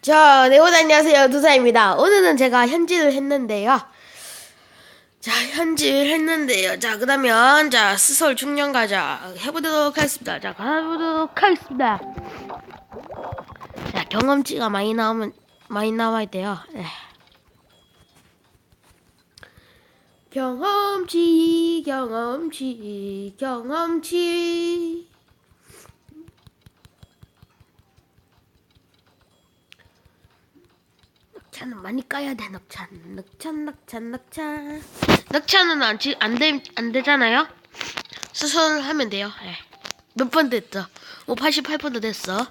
자, 네, 오늘 안녕하세요. 두사입니다. 오늘은 제가 현질을 했는데요. 자, 현질 했는데요. 자, 그러면, 자, 스솔 중년 가자. 해보도록 하겠습니다. 자, 가보도록 하겠습니다. 자, 경험치가 많이 나오면, 많이 나와야 돼요. 네. 경험치, 경험치, 경험치. 넉차는 많이 까야 돼 넉찬. 넉찬 넉찬 넉찬. 넉찬은 안, 지- 안, 되, 안 되잖아요? 수선을 하면 돼요. 예. 몇번 됐어 오 88번도 됐어.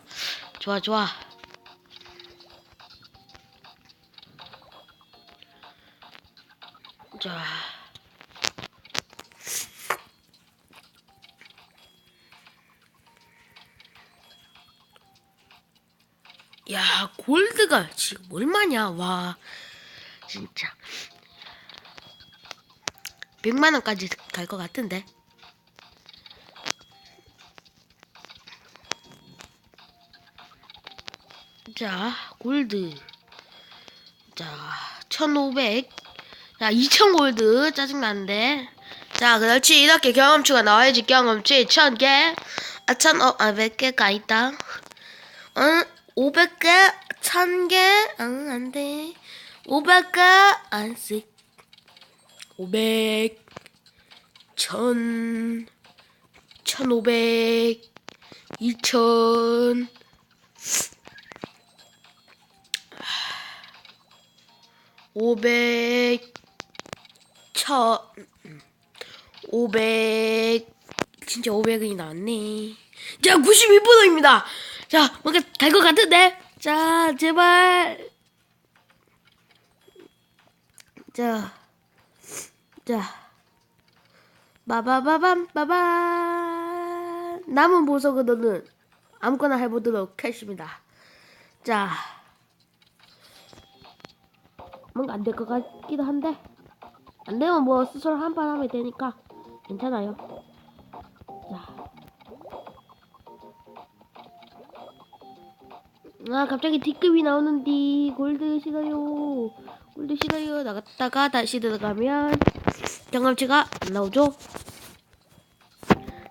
좋아 좋아. 자 야, 골드가 지금 얼마냐? 와, 진짜. 100만 원까지 갈 것 같은데. 자, 골드. 자, 1500. 자, 2000 골드. 짜증나는데. 자, 그렇지. 이렇게 경험치가 나와야지. 경험치 1000개. 아, 1000, 어, 아, 100개가 있다. 응, 500개, 1000개, 응, 안 돼. 500개, 안씩. 500, 1000, 1500, 2000. 오백, 천, 오백, 진짜 오백이 나왔네. 자, 92%입니다. 자, 뭔가 될것 같은데? 자, 제발. 자, 자. 바바바밤, 바바. 남은 보석으로는 아무거나 해보도록 하겠습니다. 자. 뭔가 안 될 것 같기도 한데. 안 되면 뭐 스스로 한 판 하면 되니까 괜찮아요. 아 갑자기 D급이 나오는디. 골드 싫어요. 골드 싫어요. 나갔다가 다시 들어가면 경험치가 안 나오죠?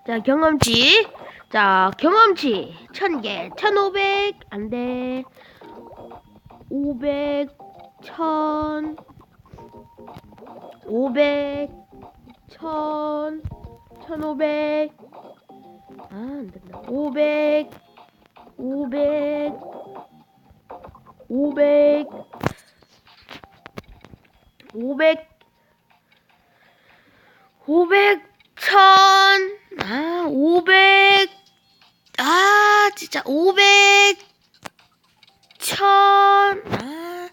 자 경험치. 자 경험치. 1000개. 1500 안돼. 500 1000 500 1000 1500 아 안된다. 500 500 500 500 500 1000 아, 500 아, 진짜 500 1000 아,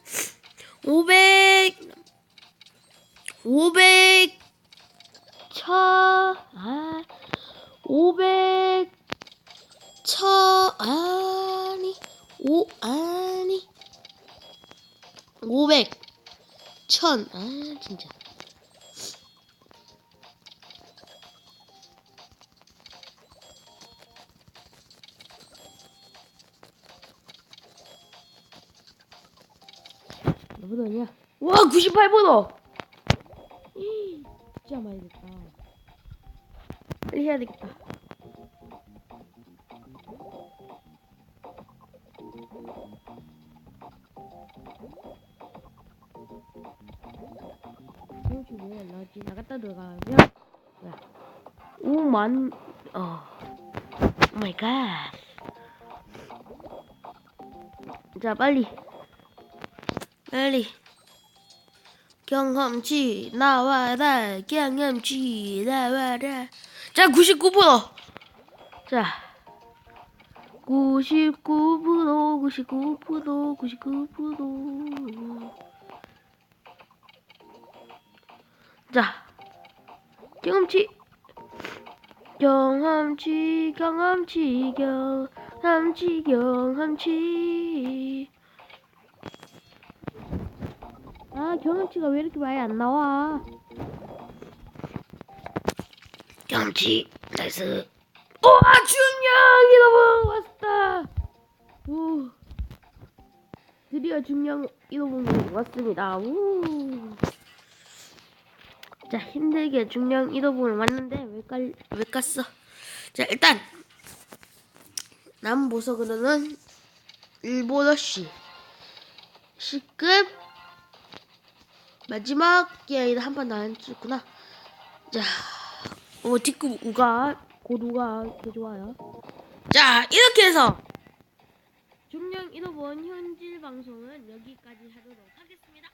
500 500 1000 아, 500 1000 아니 5 아니 500 1000 아, 진짜. 몇 번이야? 와 98번호! 진짜 많이 됐다. 빨리 해야 되겠다 뭐가 나지 나갔다 들어가면 뭐야 5만 어. 오마이갓 자 빨리. 빨리. 경험치 나와라 경험치 나와라. 자 99% 자. 99% 99% 99% 자 경험치. 경험치 경험치 경험치 경험치. 아 경험치가 왜 이렇게 많이 안 나와? 경험치 나이스. 우와 중량이 너무 왔다. 오. 드디어 중량 1호봉이 왔습니다. 우. 자, 힘들게 중량 1호봉을 왔는데 왜 깔, 왜 깠어? 자, 일단 남 보석으로는 일본어시 C급 마지막 기회에 한판더안 찍구나. 자, 오 뒷급 우가 고루가 개 좋아요. 자, 이렇게 해서 중량 1호번 현질 방송은 여기까지 하도록 하겠습니다.